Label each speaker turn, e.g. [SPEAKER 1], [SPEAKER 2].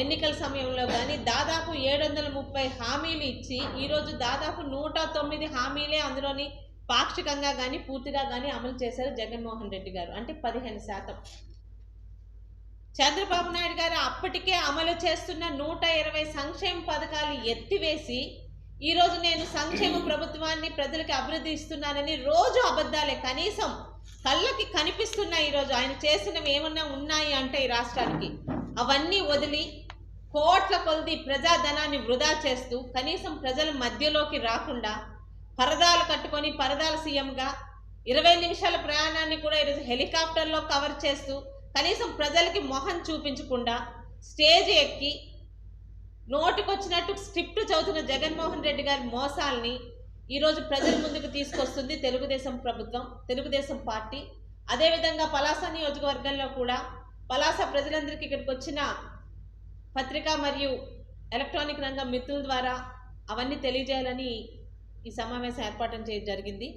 [SPEAKER 1] ఎన్నికల సమయంలో కానీ దాదాపు ఏడు వందల ముప్పై హామీలు ఇచ్చి ఈరోజు దాదాపు నూట తొమ్మిది హామీలే అందులోని పాక్షికంగా కానీ పూర్తిగా కానీ అమలు చేశారు జగన్మోహన్ రెడ్డి గారు. అంటే పదిహేను శాతం. చంద్రబాబు నాయుడు గారు అప్పటికే అమలు చేస్తున్న నూట ఇరవై సంక్షేమ పథకాలు ఎత్తివేసి ఈరోజు నేను సంక్షేమ ప్రభుత్వాన్ని ప్రజలకు అభివృద్ధి ఇస్తున్నానని రోజు అబద్ధాలే. కనీసం కళ్ళకి కనిపిస్తున్నాయి ఈరోజు ఆయన చేసినవి ఏమన్నా ఉన్నాయి అంటే ఈ రాష్ట్రానికి? అవన్నీ వదిలి కోట్ల కొలది ప్రజాధనాన్ని వృధా చేస్తూ కనీసం ప్రజల మధ్యలోకి రాకుండా పరదాలు కట్టుకొని పరదాల సీఎంగా ఇరవై నిమిషాల ప్రయాణాన్ని కూడా ఈరోజు హెలికాప్టర్లో కవర్ చేస్తూ కనీసం ప్రజలకి మొహం చూపించకుండా స్టేజ్ ఎక్కి నోటికొచ్చినట్టు స్క్రిప్ట్ చదువుతున్న జగన్మోహన్ రెడ్డి గారి మోసాల్ని ఈరోజు ప్రజల ముందుకు తీసుకొస్తుంది తెలుగుదేశం ప్రభుత్వం తెలుగుదేశం పార్టీ. అదేవిధంగా పలాస నియోజకవర్గంలో కూడా పలాస ప్రజలందరికీ ఇక్కడికి వచ్చిన పత్రిక మరియు ఎలక్ట్రానిక్ రంగం మిత్రుల ద్వారా అవన్నీ తెలియజేయాలని ఈ సమావేశం ఏర్పాటు చేయడం జరిగింది.